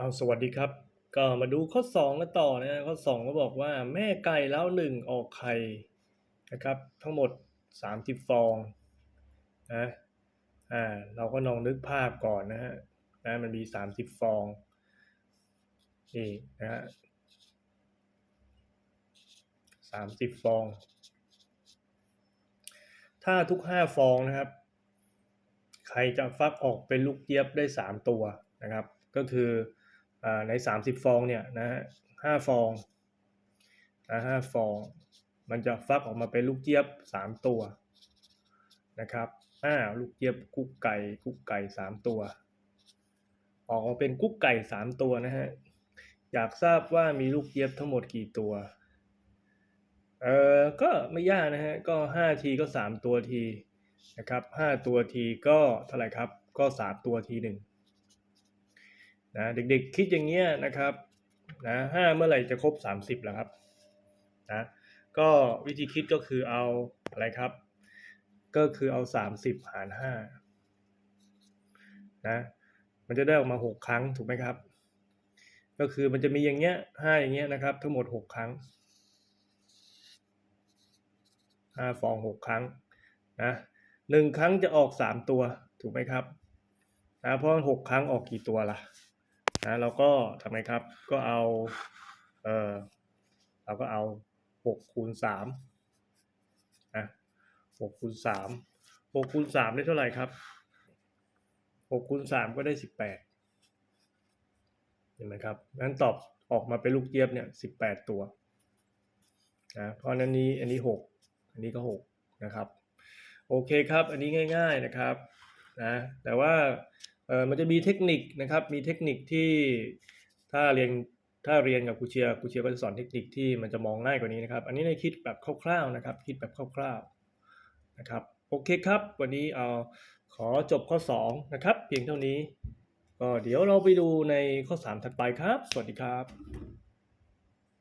เอาสวัสดีครับ ก็มาดูข้อ2กันต่อนะข้อ 2 ก็บอกว่าแม่ไก่แล้วหนึ่งออกไข่นะครับ ทั้งหมด 30 ฟองนะอ่าเราก็ลองนึกภาพก่อนนะฮะนะมันมี 30 ฟองนี่นะฮะ30ฟอง ถ้าทุก5ฟองนะครับ ใครจะฟักออกเป็นลูกเจี๊ยบได้3ตัวนะครับ ก็คือ ใน 30 ฟองเนี่ยนะฮะห้าฟองนะห้าฟอง มันจะฟักออกมาเป็นลูกเจี๊ยบ 3 ตัวนะครับอ่าลูกเจี๊ยบกุ๊กไก่กุ๊กไก่ 3 ตัว ออกมาเป็นกุ๊กไก่ 3 ตัวนะฮะอยากทราบว่ามีลูกเจี๊ยบทั้งหมดกี่ตัวเออก็ไม่ยากนะฮะก็ 5 ทีก็ 3 ตัวทีนะครับ5ตัวทีก็เท่าไหร่ครับก็ 3 ตัวทีหนึ่ง นะเด็กๆคิดอย่างเงี้ยนะครับนะห้าเมื่อไหร่จะครบ 30แล้วครับนะก็วิธีคิดก็คือเอาอะไรครับ ก็คือเอา 30 หาร5นะมันจะได้ออกมา 6 ครั้งถูกไหมครับ ก็คือมันจะมีอย่างเงี้ยห้าอย่างเงี้ยนะครับ ทั้งหมด 6 ครั้งห้าฟอง 6 ครั้งนะหนึ่งครั้งจะออก 3 ตัวถูกไหมครับนะเพราะหกครั้งออกกี่ตัวล่ะ นะเราก็ทำไงครับ ก็เอาเออเราก็เอาหกคูณสามนะหกคูณสามหกคูณสามได้เท่าไหร่ครับหกคูณสามก็ได้สิบแปดเห็นไหมครับงั้นตอบออกมาเป็นลูกเจี๊ยบเนี่ยสิบแปดตัวนะเพราะนั้นนี้อันนี้หกอันนี้ก็หกนะครับ โอเคครับ อันนี้ง่าย ๆนะครับนะแต่ว่า เออมันจะมีเทคนิคนะครับ มีเทคนิคที่ถ้าเรียนถ้าเรียนกับครูเชียร์ครูเชียร์ก็จะสอนเทคนิคที่มันจะมองง่ายกว่านี้นะครับ อันนี้ในคิดแบบคร่าวๆนะครับ คิดแบบคร่าวๆนะครับ โอเคครับ วันนี้เอาขอจบข้อ 2 นะครับ เพียงเท่านี้ก็เดี๋ยวเราไปดูในข้อ 3 ถัดไปครับ สวัสดีครับ